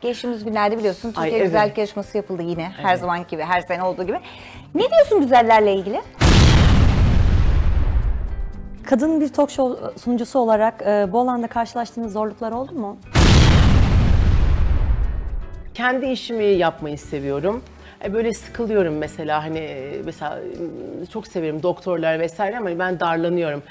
Geçtiğimiz günlerde biliyorsun Türkiye evet. Güzellik Yarışması yapıldı yine. Her zamanki gibi, her sene olduğu gibi. Ne diyorsun güzellerle ilgili? Kadın bir talk show sunucusu olarak e, bu alanda karşılaştığınız zorluklar oldu mu? Kendi işimi yapmayı seviyorum. E, Böyle sıkılıyorum mesela hani e, mesela çok severim doktorlar vesaire ama ben darlanıyorum.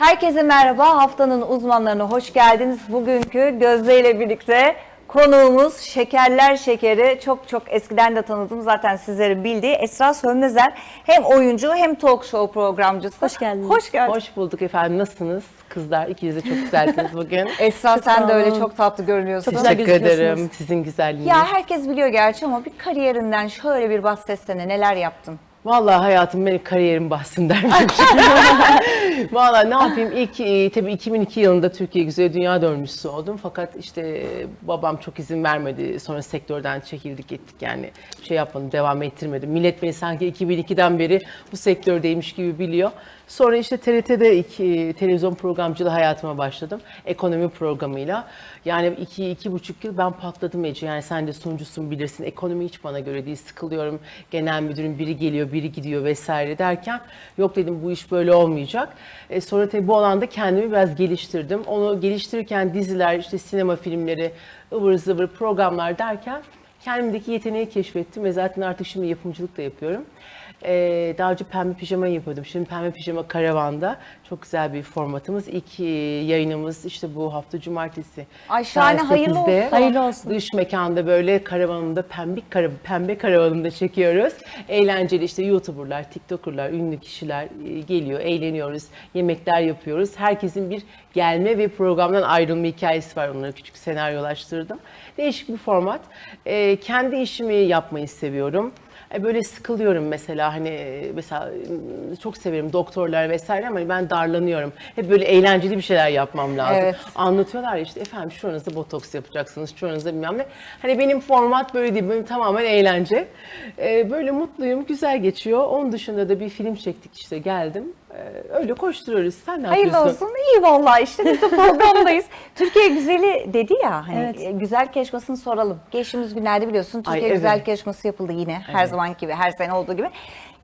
Herkese merhaba. Haftanın uzmanlarına hoş geldiniz. Bugünkü Gözde ile birlikte konuğumuz Şekerler Şekeri. Çok çok eskiden de tanıdım. Zaten sizlerin bildiği Esra Sönmezer. Hem oyuncu hem talk show programcısı. Hoş geldiniz. Hoş geldin. Hoş bulduk efendim. Nasılsınız? Kızlar ikiniz de çok güzelsiniz bugün. Esra Çok sen de öyle çok tatlı görünüyorsun. Çok Teşekkür ederim sizin güzelliğiniz. Ya herkes biliyor gerçi ama bir kariyerinden şöyle bir bahsetsene neler yaptın? Vallahi hayatım benim kariyerim bahseder. Vallahi ne yapayım ilk e, tabii 2002 yılında Türkiye Güzel Dünya dönmüşsü oldum. Fakat işte e, babam çok izin vermedi. Sonra sektörden çekildik gittik yani. Şey yapmadım devam ettirmedim. Millet beni sanki 2002'den beri bu sektördeymiş gibi biliyor. Sonra işte TRT'de iki, televizyon programcılığı hayatıma başladım. Ekonomi programıyla. Yani iki, iki buçuk yıl ben patladım Ece. Yani sen de sunucusun bilirsin. Ekonomi hiç bana göre değil. Sıkılıyorum. Genel müdürüm biri geliyor, biri gidiyor vesaire derken yok dedim bu iş böyle olmayacak. E, sonra tabii bu alanda kendimi biraz geliştirdim. Onu geliştirirken diziler, işte sinema filmleri, ıvır zıvır programlar derken kendimdeki yeteneği keşfettim ve zaten artık şimdi yapımcılık da yapıyorum. Ee, daha önce pembe pijama yapıyordum. Şimdi pembe pijama karavanda. Çok güzel bir formatımız. İlk e, yayınımız işte bu hafta cumartesi. Ay şahane, saat hayırlı 8'de. olsun. Hayırlı olsun. Dış mekanda böyle karavanımda pembe, kara, pembe karavanımda çekiyoruz. Eğlenceli işte YouTuber'lar, TikToker'lar, ünlü kişiler e, geliyor, eğleniyoruz, yemekler yapıyoruz. Herkesin bir gelme ve programdan ayrılma hikayesi var. Onları küçük senaryolaştırdım. Değişik bir format. E, kendi işimi yapmayı seviyorum. E, Böyle sıkılıyorum mesela hani e, mesela e, çok severim doktorlar vesaire ama ben darlanıyorum. Hep böyle eğlenceli bir şeyler yapmam lazım. Evet. Anlatıyorlar ya işte efendim şuranızda botoks yapacaksınız, şuranızda bilmem ne. Hani benim format böyle değil, benim tamamen eğlence. E, Böyle mutluyum, güzel geçiyor. Onun dışında da bir film çektik işte geldim. E, Öyle koşturuyoruz. Sen ne Hayırlı yapıyorsun? olsun. İyi vallahi işte biz de programdayız. Türkiye güzeli dedi ya hani Evet. e, güzellik yarışmasını soralım. Geçtiğimiz günlerde biliyorsun Türkiye evet. Güzellik Yarışması yapıldı yine. Her zamanki gibi, her sene olduğu gibi.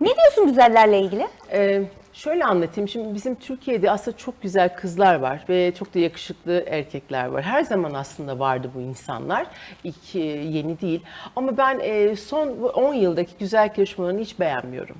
Ne diyorsun güzellerle ilgili? Ee, şöyle anlatayım. Şimdi bizim Türkiye'de aslında çok güzel kızlar var ve çok da yakışıklı erkekler var. Her zaman aslında vardı bu insanlar. İlk e, yeni değil. Ama ben e, son 10 yıldaki güzel yarışmalarını hiç beğenmiyorum.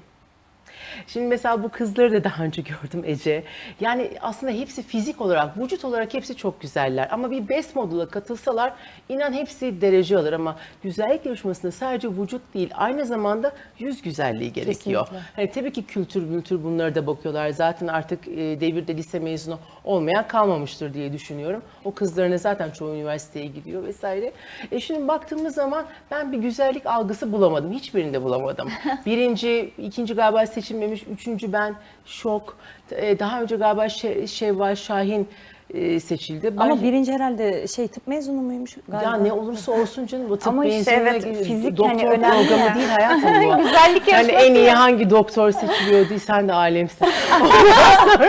Şimdi mesela bu kızları da daha önce gördüm Ece. Yani aslında hepsi fizik olarak, vücut olarak hepsi çok güzeller. Ama bir best model'a katılsalar inan hepsi derece alır. Ama güzellik yarışmasında sadece vücut değil aynı zamanda yüz güzelliği gerekiyor. Kesinlikle. Hani tabii ki kültür mültür bunlara da bakıyorlar. Zaten artık e, devirde lise mezunu olmayan kalmamıştır diye düşünüyorum. O kızlarına zaten çoğu üniversiteye gidiyor vesaire. E şimdi baktığımız zaman ben bir güzellik algısı bulamadım. Hiçbirinde bulamadım. Birinci, ikinci galiba seçilmemiş. Üçüncü ben şok. E, daha önce galiba Şe- Şevval Şahin e, seçildi. Ben- Ama birinci herhalde şey tıp mezunu muymuş galiba? ya ne olursa olsun canım bu tıp Ama işte evet, fizik doktor hani önemli programı ya. değil hayatım bu. Güzellik Yani en iyi ya. hangi doktor seçiliyor değil sen de alemsin. Ondan sonra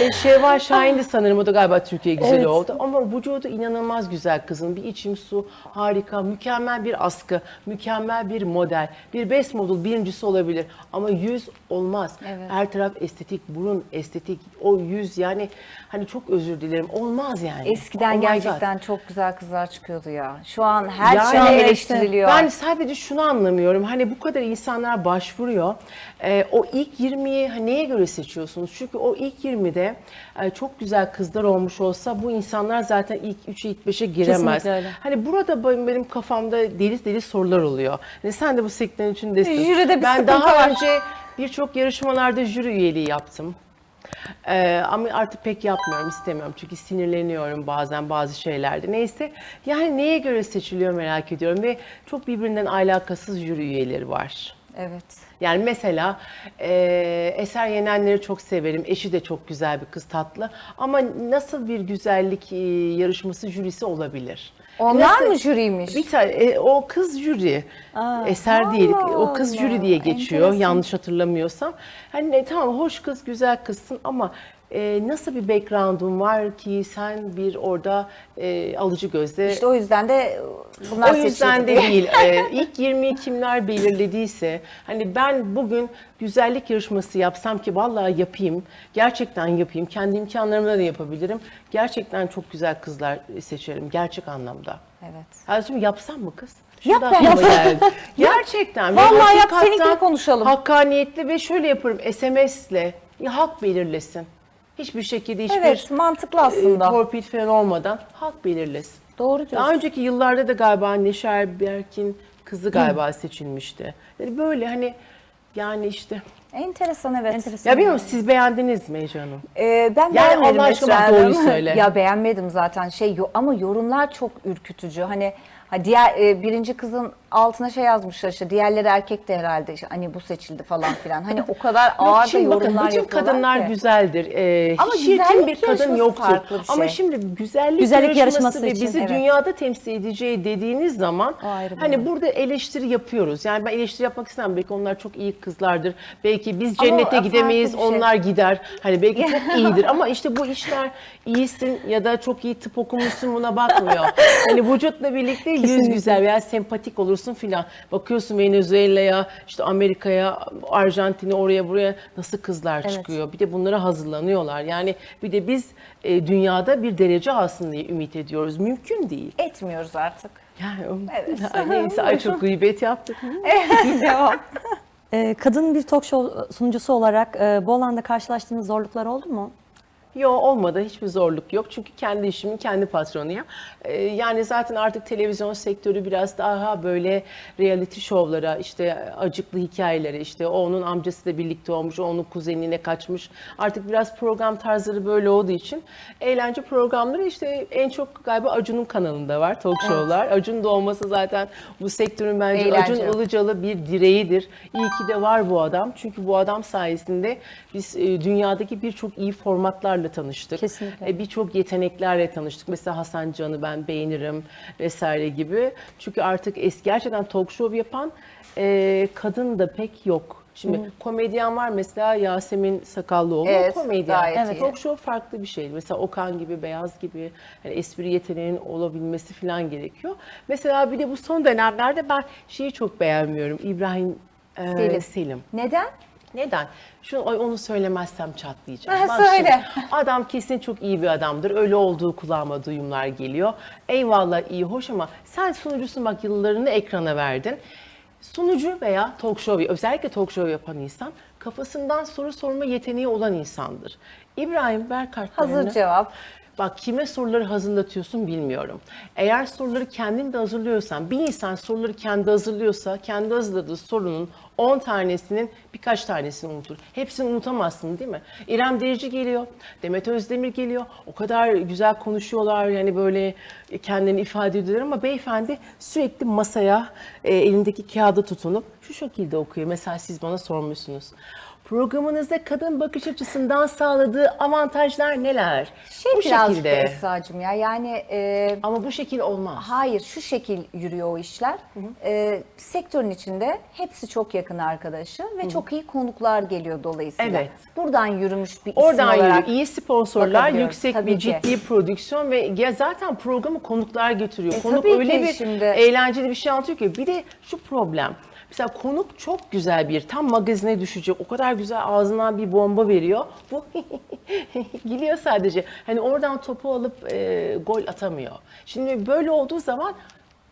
e, Şevval Şahin de sanırım o da galiba Türkiye güzeli Evet. oldu. Ama vücudu inanılmaz güzel kızın. Bir içim su harika, mükemmel bir askı, mükemmel bir model. Bir best model birincisi olabilir ama yüz olmaz. Evet. Her taraf estetik, burun estetik, o yüz yani hani çok özür dilerim olmaz yani. Eskiden Oh my God. gerçekten çok güzel kızlar çıkıyordu ya. Şu an her Yani şey işte eleştiriliyor. Ben sadece şunu anlamıyorum. Hani bu kadar insanlar başvuruyor. Ee, o ilk 20'yi hani neye göre seçiyorsunuz? Çünkü o ilk 20'de e, çok güzel kızlar olmuş olsa bu insanlar zaten ilk 3'e ilk 5'e giremez. Kesinlikle öyle. Hani burada benim, benim kafamda deli deli sorular oluyor. Hani sen de bu sektörün içindesin. Jüride bir ben daha var. önce birçok yarışmalarda jüri üyeliği yaptım. Ee, ama artık pek yapmıyorum, istemiyorum. Çünkü sinirleniyorum bazen bazı şeylerde. Neyse, yani neye göre seçiliyor merak ediyorum. Ve çok birbirinden alakasız jüri üyeleri var. Evet. Yani mesela e, Eser Yenenler'i çok severim. Eşi de çok güzel bir kız tatlı. Ama nasıl bir güzellik e, yarışması jürisi olabilir? Onlar Nasıl- mı jüriymiş? Bir tane e, o kız jüri. Eser değil. O kız Allah, jüri diye geçiyor enteresan. yanlış hatırlamıyorsam. Hani tamam hoş kız, güzel kızsın ama e, nasıl bir background'un var ki sen bir orada e, alıcı gözle İşte o yüzden de bunlar o yüzden de değil. Ee, ilk 20'yi kimler belirlediyse hani ben bugün güzellik yarışması yapsam ki vallahi yapayım. Gerçekten yapayım. Kendi imkanlarımla da yapabilirim. Gerçekten çok güzel kızlar seçerim gerçek anlamda. Evet. Ha, şimdi yapsam mı kız? Yap ben. geldi. Gerçekten. Vallahi yap, seninkini konuşalım. Hakkaniyetli ve şöyle yaparım SMS'le ya halk belirlesin. Hiçbir şekilde hiçbir Evet, mantıklı e, aslında. torpil falan olmadan halk belirlesin. Doğru diyorsun. Daha önceki yıllarda da galiba Neşer Berk'in kızı galiba seçilmişti. Yani böyle hani yani işte. Enteresan evet. Enteresan. Ya bilmiyorum siz beğendiniz mi Ece Hanım? Ee, ben beğenmedim Allah aşkına Esra bak doğruyu Hanım. söyle. Ya beğenmedim zaten şey yo- ama yorumlar çok ürkütücü. Hani ha diğer e, birinci kızın altına şey yazmışlar işte diğerleri erkek de herhalde işte, hani bu seçildi falan filan. Hani o kadar ağır da Şimdi bakın yorumlar bütün yapıyorlar kadınlar ki. güzeldir. Ee, Ama hiç çirkin güzellik bir kadın yarışması yoktur. farklı bir Ama şey. şimdi güzellik, Güzellik yarışması, yarışması ve için, bizi evet. dünyada temsil edeceği dediğiniz zaman O ayrı bir hani olay. burada eleştiri yapıyoruz. Yani ben eleştiri yapmak istemem. Belki onlar çok iyi kızlardır. Belki biz Ama cennete farklı gidemeyiz. bir şey. Onlar gider. Hani belki çok iyidir ama işte bu işler iyisin ya da çok iyi tıp okumuşsun buna bakmıyor. hani vücutla birlikte yüz güzel veya sempatik olursun filan. Bakıyorsun Venezuela'ya, işte Amerika'ya, Arjantin'e oraya buraya nasıl kızlar çıkıyor. Bir de bunlara hazırlanıyorlar. Yani bir de biz e, dünyada bir derece alsın diye ümit ediyoruz. Mümkün değil. Etmiyoruz artık. Yani Evet. Ay, neyse ay çok gıybet yaptık. Devam. Ee, kadın bir talk show sunucusu olarak e, bu alanda karşılaştığınız zorluklar oldu mu? Yok olmadı hiçbir zorluk yok çünkü kendi işimin kendi patronuyum. Ee, yani zaten artık televizyon sektörü biraz daha böyle reality şovlara işte acıklı hikayelere işte o onun amcası da birlikte olmuş o onun kuzenine kaçmış. Artık biraz program tarzları böyle olduğu için eğlence programları işte en çok galiba Acun'un kanalında var talk show'lar. Acun da olması zaten bu sektörün bence Eğlence. Acun Ilıcalı bir direğidir. İyi ki de var bu adam. Çünkü bu adam sayesinde biz e, dünyadaki birçok iyi formatlarla tanıştık. Kesinlikle. E, birçok yeteneklerle tanıştık. Mesela Hasan Can'ı ben beğenirim vesaire gibi. Çünkü artık eski gerçekten talk show yapan e, kadın da pek yok. Şimdi komedyen var mesela Yasemin Sakallıoğlu Evet, komedyen. gayet evet. iyi. Talk show farklı bir şey. Mesela Okan gibi, Beyaz gibi yani espri yeteneğinin olabilmesi falan gerekiyor. Mesela bir de bu son dönemlerde ben şeyi çok beğenmiyorum. İbrahim e, Selim. Selim. Neden? Neden? Şu ay onu söylemezsem çatlayacağım. Ha, Bak söyle. şimdi, adam kesin çok iyi bir adamdır. Öyle olduğu kulağıma duyumlar geliyor. Eyvallah iyi hoş ama sen sunucusun bak yıllarını ekrana verdin. Sunucu veya talk show özellikle talk show yapan insan kafasından soru sorma yeteneği olan insandır. İbrahim kartlarını. Hazır cevap. Bak kime soruları hazırlatıyorsun bilmiyorum. Eğer soruları kendin de hazırlıyorsan, bir insan soruları kendi hazırlıyorsa, kendi hazırladığı sorunun 10 tanesinin birkaç tanesini unutur. Hepsini unutamazsın değil mi? İrem Derici geliyor, Demet Özdemir geliyor. O kadar güzel konuşuyorlar yani böyle kendini ifade ediyorlar ama beyefendi sürekli masaya e, elindeki kağıda tutunup şu şekilde okuyor. Mesela siz bana sormuşsunuz. Programınızda kadın bakış açısından sağladığı avantajlar neler? Şey bu şekilde. Esra'cığım ya yani e, Ama bu şekil olmaz. Hayır, şu şekil yürüyor o işler. Ee, sektörün içinde hepsi çok yakın arkadaşı ve çok iyi konuklar geliyor dolayısıyla. Evet. Buradan yürümüş bir isim Oradan olarak. yürüyor. İyi sponsorlar, yüksek Tabii bir ki. ciddi prodüksiyon ve ya zaten programı konuklar getiriyor. E, Konuk öyle bir şimdi. eğlenceli bir şey anlatıyor ki. Bir de şu problem. Mesela konuk çok güzel bir tam magazine düşecek. O kadar güzel ağzından bir bomba veriyor. Bu gülüyor sadece. Hani oradan topu alıp e, gol atamıyor. Şimdi böyle olduğu zaman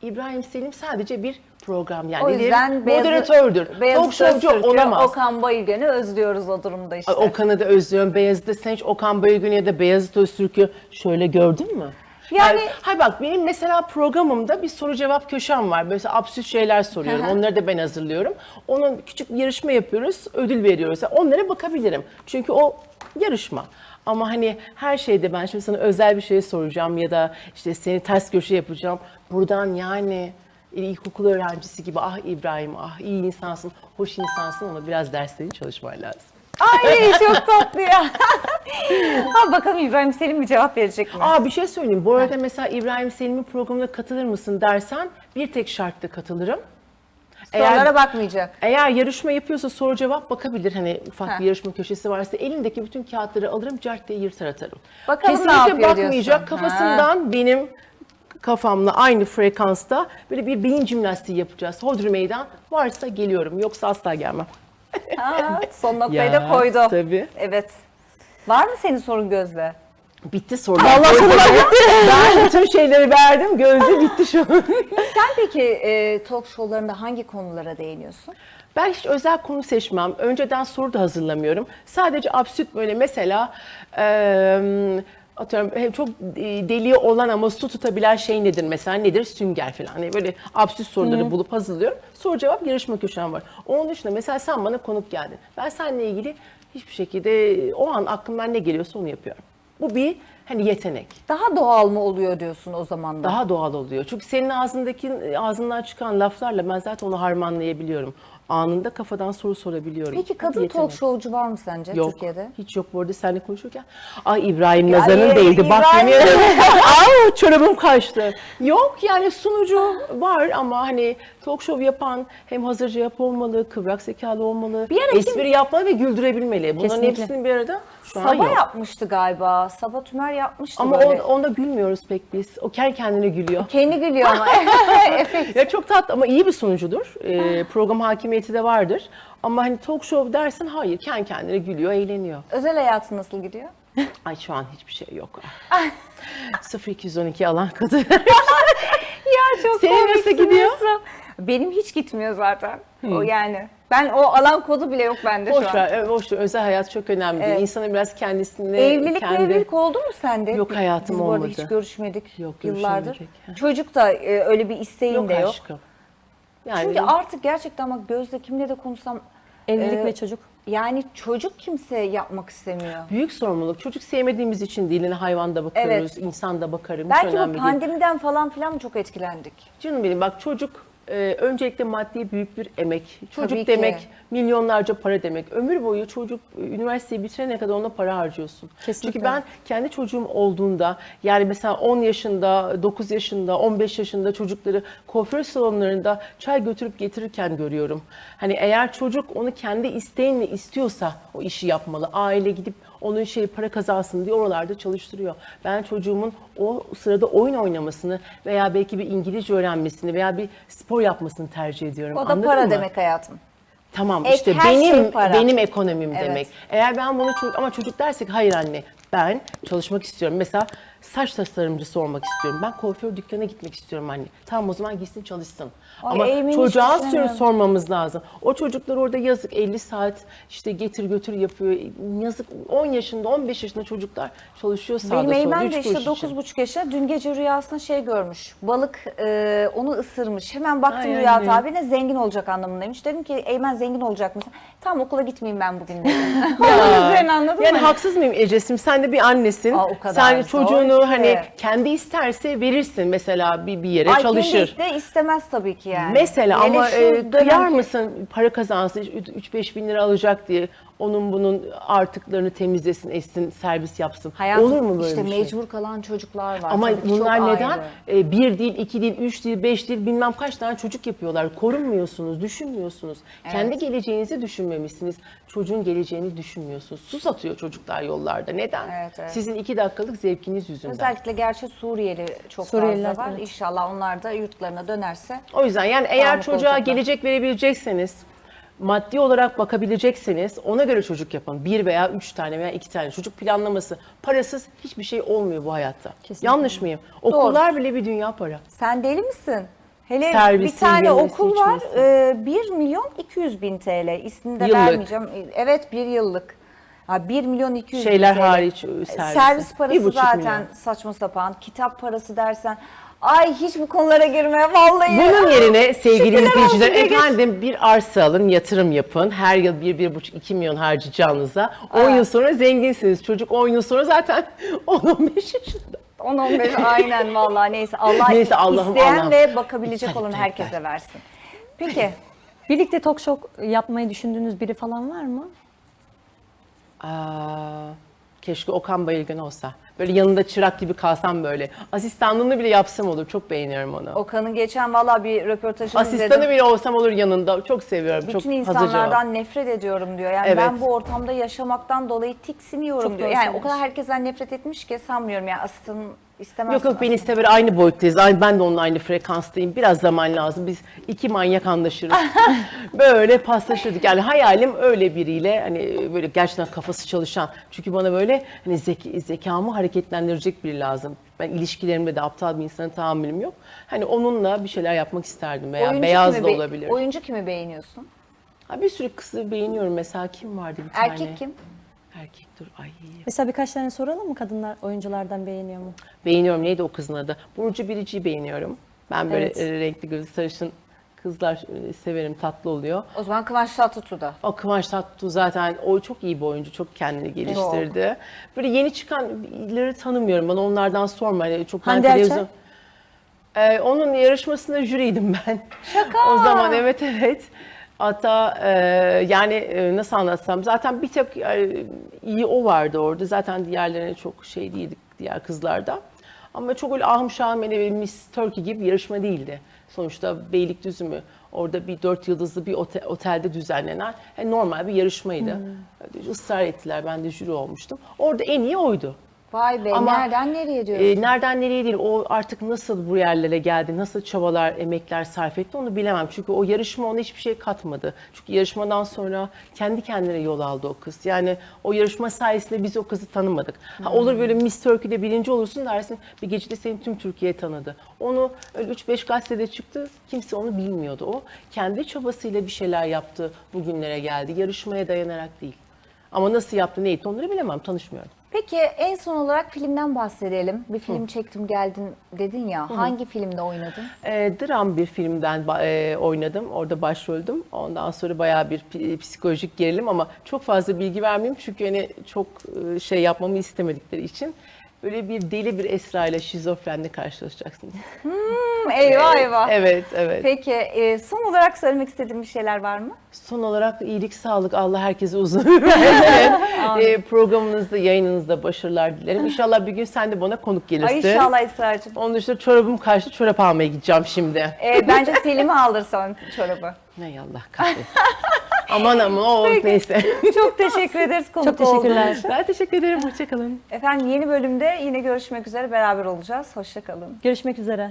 İbrahim Selim sadece bir program yani O yüzden moderatördür. Beyazıt Talk showcu olamaz. Okan Bayülgen'i özlüyoruz o durumda işte. Okan'ı da özlüyorum. Beyazıt'ı sen hiç Okan Bayülgen'i ya da Beyazıt Öztürk'ü şöyle gördün mü? Yani- hay bak benim mesela programımda bir soru cevap köşem var. Mesela absürt şeyler soruyorum. Onları da ben hazırlıyorum. Onun küçük bir yarışma yapıyoruz. Ödül veriyoruz. Yani onlara bakabilirim. Çünkü o yarışma. Ama hani her şeyde ben şimdi sana özel bir şey soracağım ya da işte seni ters köşe yapacağım. Buradan yani ilkokul öğrencisi gibi ah İbrahim ah iyi insansın, hoş insansın ama biraz derslerin çalışman lazım. Ay çok tatlı ya. Ha, bakalım İbrahim Selim mi cevap verecek mi? Aa bir şey söyleyeyim. Bu arada mesela İbrahim Selim'in programına katılır mısın dersen bir tek şartla katılırım. Sorulara bakmayacak. Eğer yarışma yapıyorsa soru cevap bakabilir. Hani ufak Ha. bir yarışma köşesi varsa elindeki bütün kağıtları alırım cart diye yırtar atarım. Bakalım ne Kesinlikle yapıyor bakmayacak. diyorsun. Kafasından benim kafamla aynı frekansta böyle bir beyin jimnastiği yapacağız. Hodri meydan varsa geliyorum. Yoksa asla gelmem. Ha, son noktayı da koydu. tabii. Evet. Var mı senin sorun Gözde? Bitti sorular. Allah Ben bütün şeyleri verdim. Gözde bitti şu an. Sen peki e, talk show'larında hangi konulara değiniyorsun? Ben hiç özel konu seçmem. Önceden soru da hazırlamıyorum. Sadece absürt böyle mesela eee, atıyorum hem çok e, deliği olan ama su tutabilen şey nedir mesela nedir sünger falan. Hani böyle absürt soruları bulup hazırlıyorum. Soru cevap yarışma köşem var. Onun dışında mesela sen bana konuk geldin. Ben seninle ilgili hiçbir şekilde o an aklımdan ne geliyorsa onu yapıyorum. Bu bir hani yetenek. Daha doğal mı oluyor diyorsun o zaman da? Daha doğal oluyor. Çünkü senin ağzındaki ağzından çıkan laflarla ben zaten onu harmanlayabiliyorum. Anında kafadan soru sorabiliyorum. Peki kadın Yetenek. talk show'cu var mı sence Yok. Türkiye'de? Hiç yok bu arada seninle konuşurken. Ay İbrahim değdi. Bak İbrahim- yemin ederim. Aa çorabım kaçtı. Yok yani sunucu var ama hani talk show yapan hem hazır cevap olmalı, kıvrak zekalı olmalı, Bir ara kim- espri yapmalı ve güldürebilmeli. Bunların Kesinlikle. hepsini bir arada şu an Sabah yok. yapmıştı galiba. Sabah Tümer yapmıştı Ama böyle. on, onda gülmüyoruz pek biz. O kendi kendine gülüyor. Kendi gülüyor ama. Ya çok tatlı ama iyi bir sunucudur. Ee, program hakimiyeti de vardır. Ama hani talk show dersin hayır kendi kendine gülüyor, eğleniyor. Özel hayatı nasıl gidiyor? Ay şu an hiçbir şey yok. 0212 alan kadın. Ya çok Senin nasıl gidiyor? Benim hiç gitmiyor zaten. O yani. Ben o alan kodu bile yok bende şu boş an. ver, evet, boş ver. Özel hayat çok önemli. Evet. İnsanın biraz kendisini Evlilik kendi... evlilik oldu mu sende? Yok, hayatım Biz bu arada olmadı. hiç görüşmedik Yok, yıllardır. Çocuk da e, öyle bir isteğin Yok de yok. aşkım. Yani Çünkü artık gerçekten bak Gözde kimle de konuşsam Evlilik e, ve çocuk. yani çocuk kimse yapmak istemiyor. büyük sorumluluk. Çocuk sevmediğimiz için değil. Yani hayvanda bakıyoruz, insan da bakarım. Belki bu önemli değil. pandemiden falan filan mı çok etkilendik? Canım benim bak çocuk e, öncelikle maddi büyük bir emek. Çocuk Tabii ki. demek milyonlarca para demek. Ömür boyu çocuk üniversiteyi bitirene kadar ona para harcıyorsun. Kesinlikle. Çünkü ben kendi çocuğum olduğunda yani mesela 10 yaşında, 9 yaşında, 15 yaşında çocukları kuaför salonlarında çay götürüp getirirken görüyorum. Hani eğer çocuk onu kendi isteğinle istiyorsa o işi yapmalı. Aile gidip onun şey para kazansın diye oralarda çalıştırıyor. Ben çocuğumun o sırada oyun oynamasını veya belki bir İngilizce öğrenmesini veya bir spor yapmasını tercih ediyorum. O da Anladın para mı? demek hayatım. Tamam Ek, işte şey benim para. benim ekonomim Evet. demek. Eğer ben bunu çocuk ama çocuk dersek hayır anne ben çalışmak istiyorum. Mesela saç tasarımcısı olmak istiyorum. Ben kuaför dükkana gitmek istiyorum anne. Tamam o zaman gitsin çalışsın. Ay, ama hiç çocuğa sor- düşünemiyorum. sormamız lazım. O çocuklar orada yazık 50 saat işte getir götür yapıyor. Yazık 10 yaşında 15 yaşında çocuklar çalışıyor sağda Benim solda. Eymen üç de işte kuruş için. 9,5 yaşında dün gece rüyasında şey görmüş. Balık e, onu ısırmış. Hemen baktım Ay, rüya anne. tabirine zengin olacak anlamındaymış. Dedim ki Eymen zengin olacak mısın? Tamam okula gitmeyeyim ben bugün dedim. Onun üzerine anladın Yani mı? haksız mıyım Ece'sim? Sen de bir annesin. Aa, o kadar Sen zor çocuğunu ki. hani kendi isterse verirsin mesela bir, bir yere Ay, çalışır. kendi de istemez tabii ki yani. Mesela Hele ama e, dönem kıyar mısın para kazansın 3-5 bin lira alacak diye onun bunun artıklarını temizlesin, etsin, servis yapsın. Hayatım, Olur mu böyle işte bir şey? mecbur kalan çocuklar var. Ama Tabii ki çok bunlar neden? ayrı. E, bir değil, iki değil, üç değil, beş değil bilmem kaç tane çocuk yapıyorlar. Korunmuyorsunuz, düşünmüyorsunuz. Kendi geleceğinizi düşünmemişsiniz. Çocuğun geleceğini düşünmüyorsunuz. Su satıyor çocuklar yollarda. Neden? Evet, evet. Sizin iki dakikalık zevkiniz yüzünden. Özellikle gerçi Suriyeli çok Suriyeliler, fazla var. evet. İnşallah onlar da yurtlarına dönerse. O yüzden yani eğer çocuğa olacaklar. gelecek verebilecekseniz, maddi olarak bakabilecekseniz ona göre çocuk yapın. Bir veya üç tane veya iki tane çocuk planlaması. Parasız hiçbir şey olmuyor bu hayatta. Kesinlikle. Yanlış mıyım? Okullar bile bir dünya para. Sen deli misin? Hele Servisi, bir tane okul var. E, 1 milyon 200 bin TL. İsmini de Yıllık. vermeyeceğim. Evet bir yıllık. Ha, 1 milyon 200 Şeyler bin TL. hariç, e, E, servisi. Servis parası zaten milyon. saçma sapan. Kitap parası dersen. Ay hiç bu konulara girme vallahi. Bunun yerine sevgili Şükürler olsun izleyiciler geç- efendim bir arsa alın, yatırım yapın. Her yıl 1-1,5-2 milyon harcayacağınıza 10 yıl sonra zenginsiniz. Çocuk 10 yıl sonra zaten 10-15 yaşında. 10-15 aynen vallahi neyse. Allah Neyse, Allah'ım, isteyen Allah'ım. ve bakabilecek İptal, olan herkese versin. Peki. Birlikte talk show yapmayı düşündüğünüz biri falan var mı? Aa, Keşke Okan Bayülgen olsa. Böyle yanında çırak gibi kalsam böyle. Asistanlığını bile yapsam olur. Çok beğeniyorum onu. Okan'ın geçen valla bir röportajını Asistanı izledim. bile olsam olur yanında. Çok seviyorum. çok Bütün cevap. insanlardan nefret ediyorum diyor. Yani Evet. ben bu ortamda yaşamaktan dolayı tiksiniyorum Çok diyor. Yani o kadar herkesten nefret etmiş ki sanmıyorum yani asistan istemez. Yok yok beni sever aynı boyuttayız. Aynı, ben de onunla aynı frekanstayım. Biraz zaman lazım. Biz iki manyak anlaşırız. böyle paslaşırdık. Yani hayalim öyle biriyle hani böyle gerçekten kafası çalışan. Çünkü bana böyle hani zeki, zekamı hareketlendirecek biri lazım. Ben ilişkilerimde de aptal bir insana tahammülüm yok. Hani onunla bir şeyler yapmak isterdim veya Oyuncu beyaz kimi da be- olabilir. Oyuncu kimi beğeniyorsun? Ha, bir sürü kızı beğeniyorum. Mesela kim vardı bir tane? Erkek kim? Erkek dur ay. Mesela birkaç tane soralım mı kadınlar oyunculardan beğeniyor mu? Beğeniyorum. Neydi o kızın adı? Burcu Birici'yi beğeniyorum. Ben böyle Evet. e, renkli gözü sarışın kızlar e, severim. Tatlı oluyor. O zaman Kıvanç Tatlıtuğ'da. O Kıvanç Tatlıtuğ zaten o çok iyi bir oyuncu. Çok kendini geliştirdi. Böyle yeni çıkanları tanımıyorum. Bana onlardan sorma. Hani çok ben Hande Erçel? televizyon- Ee, onun yarışmasında jüriydim ben. Şaka. O zaman evet evet. Hatta e, yani e, nasıl anlatsam zaten bir tek e, iyi o vardı orada. Zaten diğerlerine çok şey değildik diğer kızlardan. Ama çok öyle ahım şahım hani bir Miss Turkey gibi bir yarışma değildi. Sonuçta Beylikdüzü mü? Orada bir dört yıldızlı bir ote- otelde düzenlenen yani normal bir yarışmaydı. Israr ettiler. Ben de jüri olmuştum. Orada en iyi oydu. Vay be Ama, nereden nereye diyorsun? E, nereden nereye değil, o artık nasıl bu yerlere geldi, nasıl çabalar, emekler sarf etti onu bilemem. Çünkü o yarışma ona hiçbir şey katmadı. Çünkü yarışmadan sonra kendi kendine yol aldı o kız. Yani o yarışma sayesinde biz o kızı tanımadık. Ha, olur böyle Miss Turkey'de birinci olursun dersin, bir gecede seni tüm Türkiye tanıdı. Onu öyle 3-5 gazetede çıktı, kimse onu bilmiyordu. O kendi çabasıyla bir şeyler yaptı, bugünlere geldi. Yarışmaya dayanarak değil. Ama nasıl yaptı, neydi onları bilemem, tanışmıyorum. Peki en son olarak filmden bahsedelim. Bir film çektim geldin dedin ya. Hangi filmde oynadın? E, dram bir filmden e, oynadım. Orada başroldüm. Ondan sonra bayağı bir psikolojik gerilim ama çok fazla bilgi vermeyeyim çünkü hani çok e, şey yapmamı istemedikleri için böyle bir deli bir Esra ile şizofrenle karşılaşacaksınız. eyvah eyvah. Evet, evet. Peki e, son olarak söylemek istediğin bir şeyler var mı? Son olarak iyilik, sağlık, Allah herkese uzun ömür e, programınızda, yayınınızda başarılar dilerim. İnşallah bir gün sen de bana konuk gelirsin. Ay inşallah Esra'cığım. Onun dışında çorabım karşı çorap almaya gideceğim şimdi. E, bence Selim'i aldırsan çorabı. Hay Allah kahretsin. aman aman o neyse. Çok teşekkür ederiz konuk Çok teşekkürler. için. Ben teşekkür ederim. Hoşçakalın. Efendim yeni bölümde yine görüşmek üzere beraber olacağız. Hoşçakalın. Görüşmek üzere.